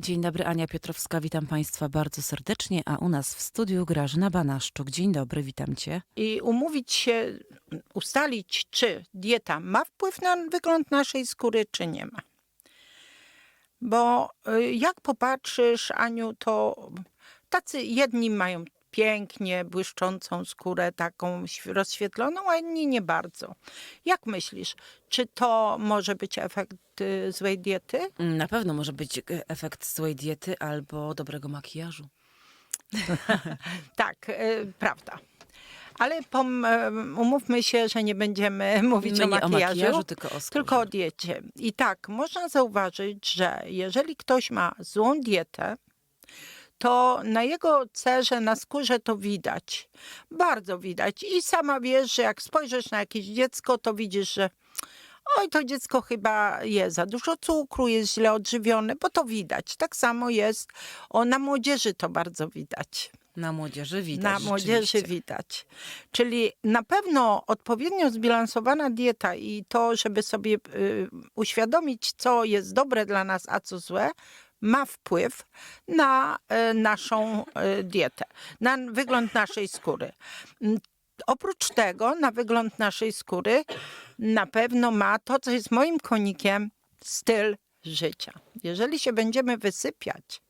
Dzień dobry, Ania Piotrowska, witam Państwa bardzo serdecznie, a u nas w studiu Grażyna Banaszczuk. Dzień dobry, witam Cię. i umówić się, ustalić, czy dieta ma wpływ na wygląd naszej skóry, czy nie ma. Bo y, jak popatrzysz, Aniu, to tacy jedni mają pięknie błyszczącą skórę, taką św- rozświetloną, a inni nie bardzo. Jak myślisz, czy to może być efekt y, złej diety? Na pewno może być e, efekt złej diety albo dobrego makijażu. Tak, y, prawda. Ale pom, umówmy się, że nie będziemy mówić My o nie o makijażu. makijażu, tylko o skórze. Tylko o diecie. I tak, można zauważyć, że jeżeli ktoś ma złą dietę, to na jego cerze, na skórze to widać. Bardzo widać. I sama wiesz, że jak spojrzysz na jakieś dziecko, to widzisz, że oj, to dziecko chyba je za dużo cukru, jest źle odżywione, bo to widać. Tak samo jest, o, na młodzieży to bardzo widać. Na młodzieży widać. Na młodzieży widać. Czyli na pewno odpowiednio zbilansowana dieta i to, żeby sobie y, uświadomić, co jest dobre dla nas, a co złe, ma wpływ na y, naszą y, dietę, na wygląd naszej skóry. Mm, Oprócz tego, na wygląd naszej skóry na pewno ma to, co jest moim konikiem, styl życia. Jeżeli się będziemy wysypiać,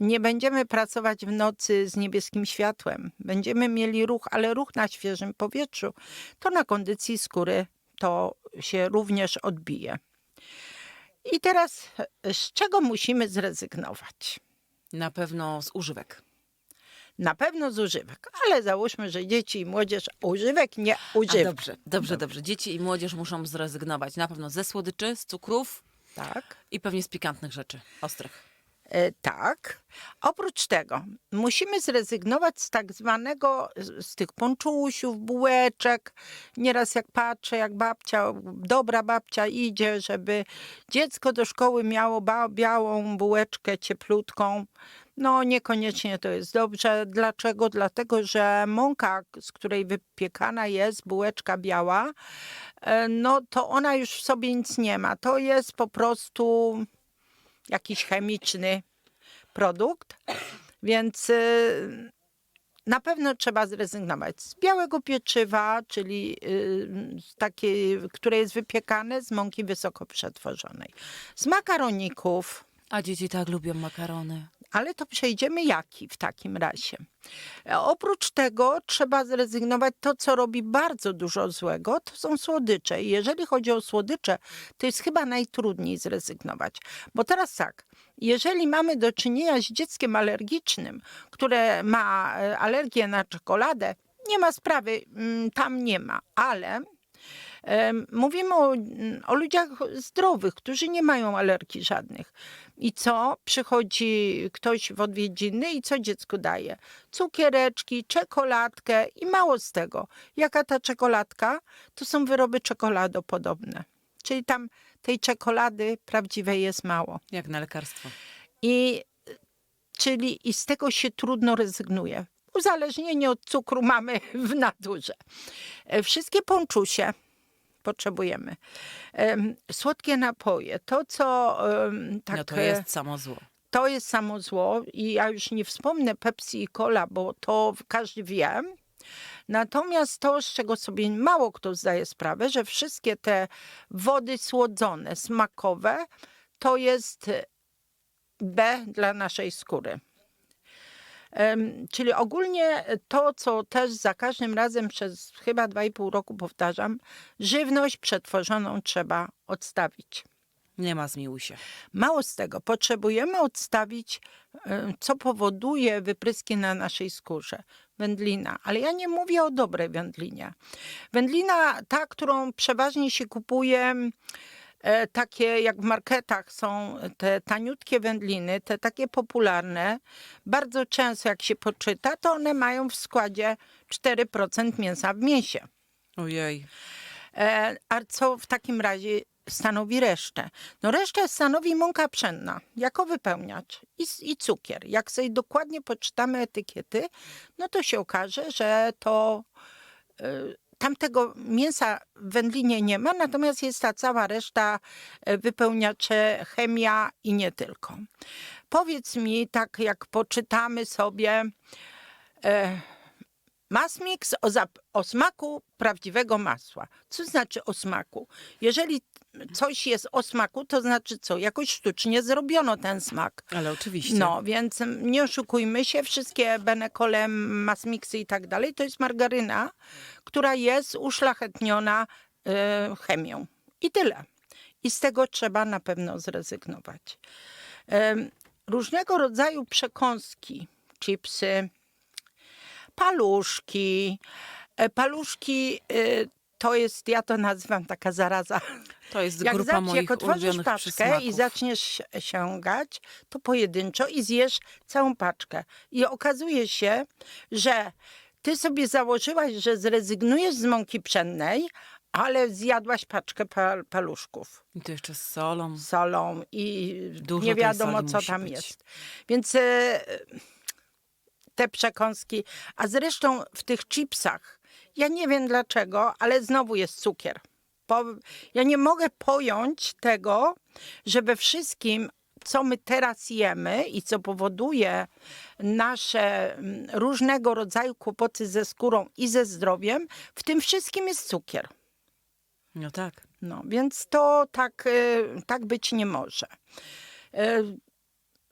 nie będziemy pracować w nocy z niebieskim światłem, będziemy mieli ruch, ale ruch na świeżym powietrzu, to na kondycji skóry to się również odbije. I teraz z czego musimy zrezygnować? Na pewno z używek. Na pewno z używek, ale załóżmy, że dzieci i młodzież używek nie A używek. dobrze, dobrze, dobrze. Dzieci i młodzież muszą zrezygnować na pewno ze słodyczy, z cukrów Tak. i pewnie z pikantnych rzeczy, ostrych. E, tak. Oprócz tego musimy zrezygnować z tak zwanego, z tych ponczusiów, bułeczek. Nieraz jak patrzę, jak babcia, dobra babcia idzie, żeby dziecko do szkoły miało białą bułeczkę cieplutką. No niekoniecznie to jest dobrze. Dlaczego? Dlatego, że mąka, z której wypiekana jest bułeczka biała, e, no to ona już w sobie nic nie ma. To jest po prostu jakiś chemiczny produkt, więc y, na pewno trzeba zrezygnować z białego pieczywa, czyli y, z takiej, które jest wypiekane z mąki wysoko przetworzonej, z makaroników, A dzieci tak lubią makarony. ale to przejdziemy jaki w takim razie. E, Oprócz tego trzeba zrezygnować to, co robi bardzo dużo złego, to są słodycze. I jeżeli chodzi o słodycze, to jest chyba najtrudniej zrezygnować. Bo teraz tak, jeżeli mamy do czynienia z dzieckiem alergicznym, które ma e, alergię na czekoladę, nie ma sprawy, mm, tam nie ma, ale Mówimy o, o ludziach zdrowych, którzy nie mają alergii żadnych. I co? Przychodzi ktoś w odwiedziny i co dziecku daje? Cukiereczki, czekoladkę i mało z tego. Jaka ta czekoladka? To są wyroby czekoladopodobne. Czyli tam tej czekolady prawdziwej jest mało. Jak na lekarstwo. I, czyli i z tego się trudno rezygnuje. Uzależnienie od cukru mamy w naturze. E, Wszystkie ponczusie potrzebujemy. Em, Słodkie napoje, to co tak, no to jest samo zło. to jest samo zło i ja już nie wspomnę Pepsi i Cola, bo to każdy wie. Natomiast to, z czego sobie mało kto zdaje sprawę, że wszystkie te wody słodzone, smakowe, to jest B dla naszej skóry. Czyli ogólnie to, co też za każdym razem przez chyba 2,5 roku powtarzam, żywność przetworzoną trzeba odstawić. Nie ma zmiłuj się. Mało z tego, potrzebujemy odstawić, e, co powoduje wypryski na naszej skórze. Wędlina, ale ja nie mówię o dobrej wędlinie. Wędlina, ta, którą przeważnie się kupuje, e, takie jak w marketach są te taniutkie wędliny, te takie popularne, bardzo często jak się poczyta, to one mają w składzie 4% mięsa w mięsie. Ojej. E, A co w takim razie stanowi resztę? No resztę stanowi mąka pszenna jako wypełniacz i, i cukier. Jak sobie dokładnie poczytamy etykiety, no to się okaże, że to e, tamtego mięsa w wędlinie nie ma, natomiast jest ta cała reszta e, wypełniacze, chemia i nie tylko. Powiedz mi, tak jak poczytamy sobie e, Masmix o, o smaku prawdziwego masła. Co znaczy o smaku? Jeżeli coś jest o smaku, to znaczy co? Jakoś sztucznie zrobiono ten smak. Ale oczywiście. No, więc nie oszukujmy się, wszystkie benekole, masmiksy i tak dalej, to jest margaryna, która jest uszlachetniona e, chemią. I tyle. I z tego trzeba na pewno zrezygnować. Em, różnego rodzaju przekąski, chipsy, paluszki. E, Paluszki e, to jest, ja to nazywam taka zaraza. To jest Jak, grupa zac- moich jak otworzysz ulubionych paczkę przysmaków. i zaczniesz sięgać, to pojedynczo i zjesz całą paczkę. I okazuje się, że ty sobie założyłaś, że zrezygnujesz z mąki pszennej, ale zjadłaś paczkę pal- paluszków I to jeszcze z solą. solą i Dużo nie tej wiadomo, soli co musi tam być. jest. Więc e, te przekąski, a zresztą w tych chipsach, ja nie wiem dlaczego, ale znowu jest cukier. Bo ja nie mogę pojąć tego, że we wszystkim, co my teraz jemy i co powoduje nasze mm, różnego rodzaju kłopoty ze skórą i ze zdrowiem, w tym wszystkim jest cukier. No tak. No, więc to tak, e, tak być nie może. E,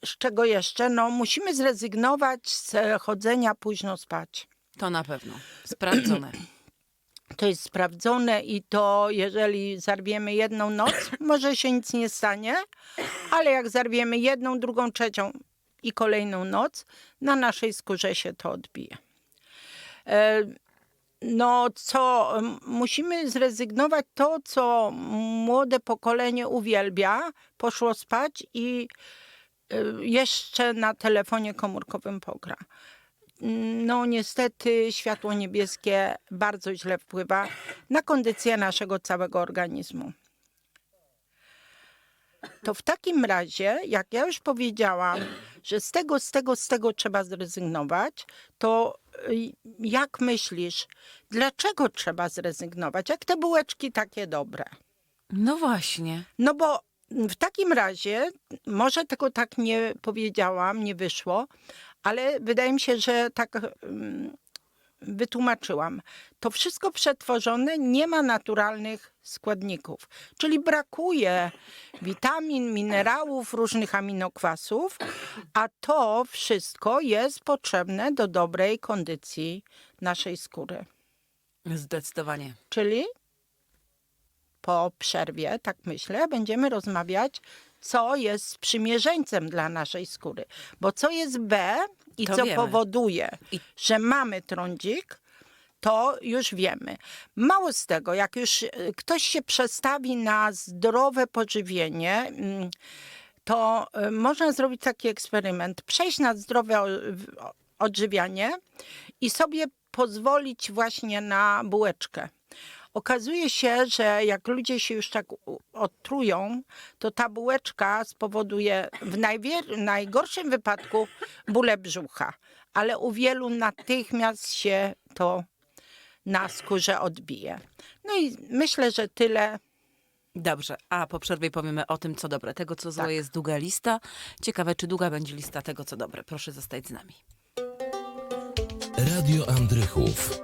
Z czego jeszcze? No, musimy zrezygnować z chodzenia późno spać. To na pewno. Sprawdzone. To jest sprawdzone i to, jeżeli zarwiemy jedną noc, może się nic nie stanie, ale jak zarwiemy jedną, drugą, trzecią i kolejną noc, na naszej skórze się to odbije. E, No, co musimy zrezygnować to, co młode pokolenie uwielbia, poszło spać i y, jeszcze na telefonie komórkowym pogra. No niestety światło niebieskie bardzo źle wpływa na kondycję naszego całego organizmu. To w takim razie, jak ja już powiedziałam, że z tego, z tego, z tego trzeba zrezygnować, to y, jak myślisz, dlaczego trzeba zrezygnować? Jak te bułeczki takie dobre? No właśnie. No bo w takim razie, może tego tak nie powiedziałam, nie wyszło, ale wydaje mi się, że tak mm, wytłumaczyłam. To wszystko przetworzone nie ma naturalnych składników, czyli brakuje witamin, minerałów, różnych aminokwasów, a to wszystko jest potrzebne do dobrej kondycji naszej skóry. Zdecydowanie. Czyli po przerwie, tak myślę, będziemy rozmawiać, co jest sprzymierzeńcem dla naszej skóry. Bo co jest B i To co wiemy. powoduje, I- że mamy trądzik, to już wiemy. Mało z tego, jak już e, ktoś się przestawi na zdrowe pożywienie, mm, to e, można zrobić taki eksperyment, przejść na zdrowe odżywianie i sobie pozwolić właśnie na bułeczkę. Okazuje się, że jak ludzie się już tak otrują, to ta bułeczka spowoduje w najwier- najgorszym wypadku bóle brzucha, ale u wielu natychmiast się to na skórze odbije. No i myślę, że tyle. Dobrze, a po przerwie powiemy o tym, co dobre. Tego, co złe, Tak. jest długa lista. Ciekawe, czy długa będzie lista tego, co dobre. Proszę zostać z nami. Radio Andrychów.